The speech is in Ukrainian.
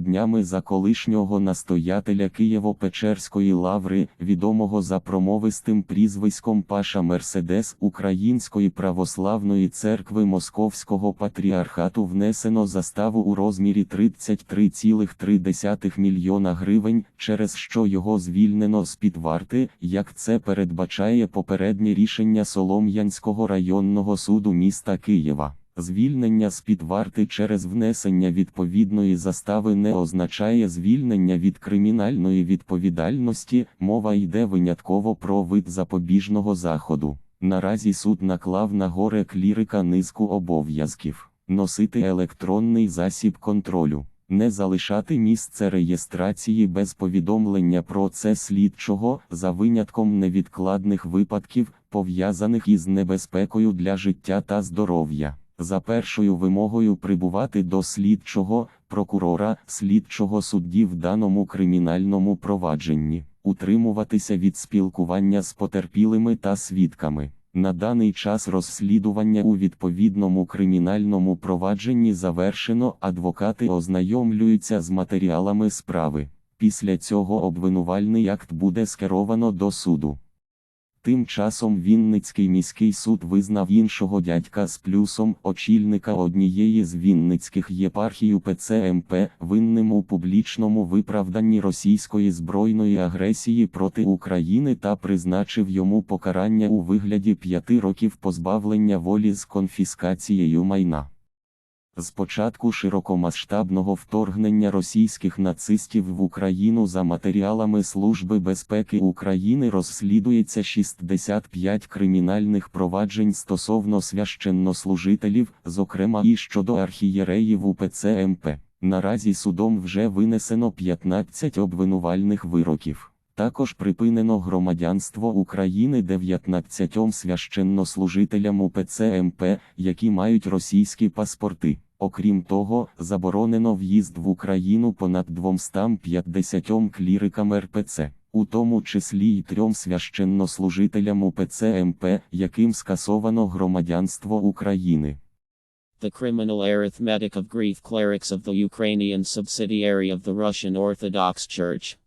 днями за колишнього настоятеля Києво-Печерської лаври, відомого за промовистим прізвиськом Паша Мерседес Української православної церкви Московського патріархату внесено заставу у розмірі 33,3 мільйона гривень, через що його звільнено з-під варти, як це передбачає попереднє рішення Солом'янського районного суду міста Києва. Звільнення з-під варти через внесення відповідної застави не означає звільнення від кримінальної відповідальності, мова йде винятково про вид запобіжного заходу. Наразі суд наклав на горе клірика низку обов'язків носити електронний засіб контролю, не залишати місце реєстрації без повідомлення про це слідчого за винятком невідкладних випадків, пов'язаних із небезпекою для життя та здоров'я. За першою вимогою прибувати до слідчого, прокурора, слідчого судді в даному кримінальному провадженні, утримуватися від спілкування з потерпілими та свідками. На даний час розслідування у відповідному кримінальному провадженні завершено, адвокати ознайомлюються з матеріалами справи. Після цього обвинувальний акт буде скеровано до суду. Тим часом Вінницький міський суд визнав іншого дядька з плюсом очільника однієї з Вінницьких єпархій УПЦ МП винним у публічному виправданні російської збройної агресії проти України та призначив йому покарання у вигляді п'яти років позбавлення волі з конфіскацією майна. З початку широкомасштабного вторгнення російських нацистів в Україну за матеріалами Служби безпеки України розслідується 65 кримінальних проваджень стосовно священнослужителів, зокрема і щодо архієреїв УПЦ МП. Наразі судом вже винесено 15 обвинувальних вироків. Також припинено громадянство України 19 священнослужителям УПЦ МП, які мають російські паспорти. Окрім того, заборонено в'їзд в Україну понад 250 клірикам РПЦ, у тому числі й трьом священнослужителям УПЦ МП, яким скасовано громадянство України. The criminal arithmetic of Greek clerics of the Ukrainian subsidiary of the Russian Orthodox Church.